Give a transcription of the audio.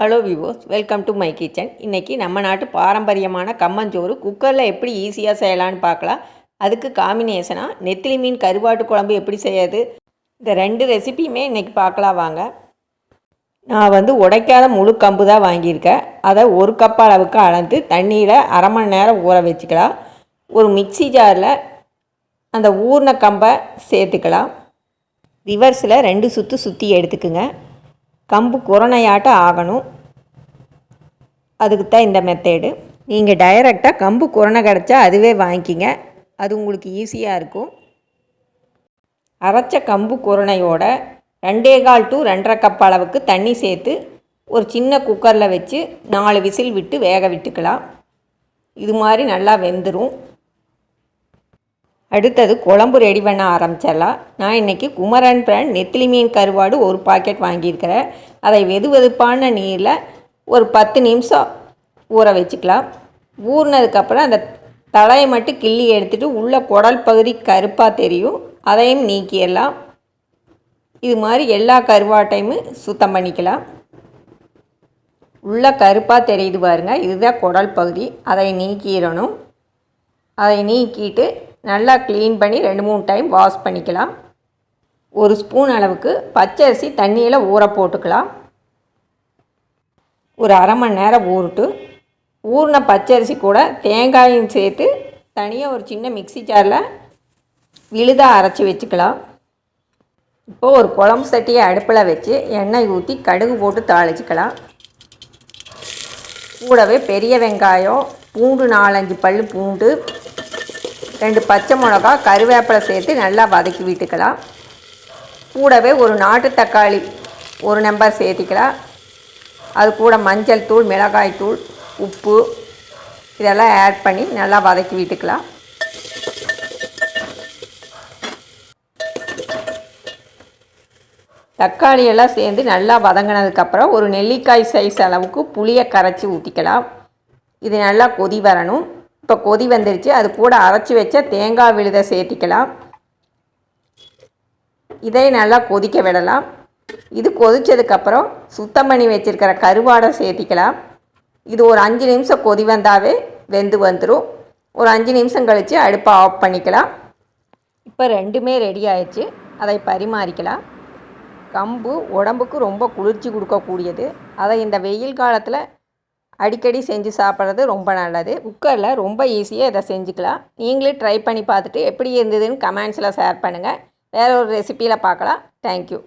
Hello விவோஸ் welcome to my kitchen இன்றைக்கி நம்ம நாட்டு பாரம்பரியமான கம்மஞ்சோறு குக்கரில் எப்படி ஈஸியாக செய்யலான்னு பார்க்கலாம். அதுக்கு காம்பினேஷனாக நெத்திலி மீன் கருவாட்டு குழம்பு எப்படி செய்யாது இந்த ரெண்டு ரெசிபியுமே இன்றைக்கி பார்க்கலாம் வாங்க. நான் வந்து உடைக்காத முழு கம்பு தான் வாங்கியிருக்கேன். அதை ஒரு கப் அளவுக்கு அளந்து தண்ணியில் அரை மணி நேரம் ஊற வச்சுக்கலாம். ஒரு மிக்ஸி ஜாரில் அந்த ஊர்ன கம்பை சேர்த்துக்கலாம். ரிவர்ஸில் ரெண்டு சுற்று சுற்றி எடுத்துக்குங்க. கம்பு குரணையாட்ட ஆகணும். அதுக்கு தான் இந்த மெத்தேடு நீங்கள் டைரெக்டாக கம்பு குரணை கிடச்சா அதுவே வாங்கிக்கிங்க. அது உங்களுக்கு ஈஸியாக இருக்கும். அரைச்ச கம்பு குரணையோட ரெண்டே கால் டு ரெண்டரை கப் அளவுக்கு தண்ணி சேர்த்து ஒரு சின்ன குக்கரில் வச்சு நாலு விசில் விட்டு வேக விட்டுக்கலாம். இது மாதிரி நல்லா வெந்துடும் அடுத்தது குழம்பு ரெடி பண்ண ஆரம்பிச்சிடலாம். நான் இன்றைக்கி குமரன் பிராண்ட் நெத்திலி மீன் கருவாடு ஒரு பாக்கெட் வாங்கியிருக்கிறேன். அதை வெது வெதுப்பான நீரில் ஒரு பத்து நிமிஷம் ஊற வச்சுக்கலாம். ஊறினதுக்கப்புறம் அந்த தலையை மட்டும் கிள்ளி எடுத்துகிட்டு உள்ளே குடல் பகுதி கருப்பாக தெரியும். அதையும் நீக்கிடலாம். இது மாதிரி எல்லா கருவாட்டையுமே சுத்தம் பண்ணிக்கலாம். உள்ள கருப்பாக தெரியுது பாருங்கள் இதுதான் குடல் பகுதி. அதை நீக்கிடணும். அதை நீக்கிட்டு நல்லா க்ளீன் பண்ணி ரெண்டு மூணு டைம் வாஷ் பண்ணிக்கலாம். ஒரு ஸ்பூன் அளவுக்கு பச்சரிசி தண்ணியில் ஊற போட்டுக்கலாம். ஒரு அரை மணி நேரம் ஊறுட்டு ஊறின பச்சரிசி கூட தேங்காயும் சேர்த்து தனியாக ஒரு சின்ன மிக்சி ஜாரில் விழுதாக அரைச்சி வச்சுக்கலாம். இப்போது ஒரு குழம்பு சட்டியை அடுப்பில் வச்சு எண்ணெய் ஊற்றி கடுகு போட்டு தாளிச்சிக்கலாம். கூடவே பெரிய வெங்காயம் பூண்டு நாலஞ்சு பல் பூண்டு ரெண்டு பச்சை மிளகா கருவேப்பிலை சேர்த்து நல்லா வதக்கி விட்டுக்கலாம். கூடவே ஒரு நாட்டு தக்காளி ஒரு நம்பர் சேர்த்திக்கலாம். அது கூட மஞ்சள் தூள் மிளகாய் தூள் உப்பு இதெல்லாம் ஆட் பண்ணி நல்லா வதக்கி விட்டுக்கலாம். தக்காளியெல்லாம் சேர்ந்து நல்லா வதங்கினதுக்கப்புறம் ஒரு நெல்லிக்காய் சைஸ் அளவுக்கு புளியை கரைச்சி ஊற்றிக்கலாம் இது நல்லா கொதி வரணும். இப்போ கொதி வந்துருச்சு. அது கூட அரைச்சி வச்ச தேங்காய் விழுதை சேர்த்திக்கலாம். இதை நல்லா கொதிக்க விடலாம். இது கொதித்ததுக்கப்புறம் சுத்தம் பண்ணி வச்சுருக்கிற கருவாடை சேர்த்திக்கலாம். இது ஒரு அஞ்சு நிமிஷம் கொதி வந்தாவே வெந்து வந்துடும் ஒரு அஞ்சு நிமிஷம் கழித்து அடுப்பை ஆஃப் பண்ணிக்கலாம். இப்போ ரெண்டுமே ரெடி ஆயிடுச்சு. அதை பரிமாறிக்கலாம். கம்பு உடம்புக்கு ரொம்ப குளிர்ச்சி கொடுக்கக்கூடியது. அதை இந்த வெயில் காலத்தில் அடிக்கடி செஞ்சு சாப்பிட்றது ரொம்ப நல்லது. குக்கரில் ரொம்ப ஈஸியாக இதை செஞ்சுக்கலாம். நீங்களே ட்ரை பண்ணி பார்த்துட்டு எப்படி இருந்ததுன்னு கமெண்ட்ஸில் ஷேர் பண்ணுங்கள் வேறு ஒரு ரெசிப்பியில் பார்க்கலாம். தேங்க்யூ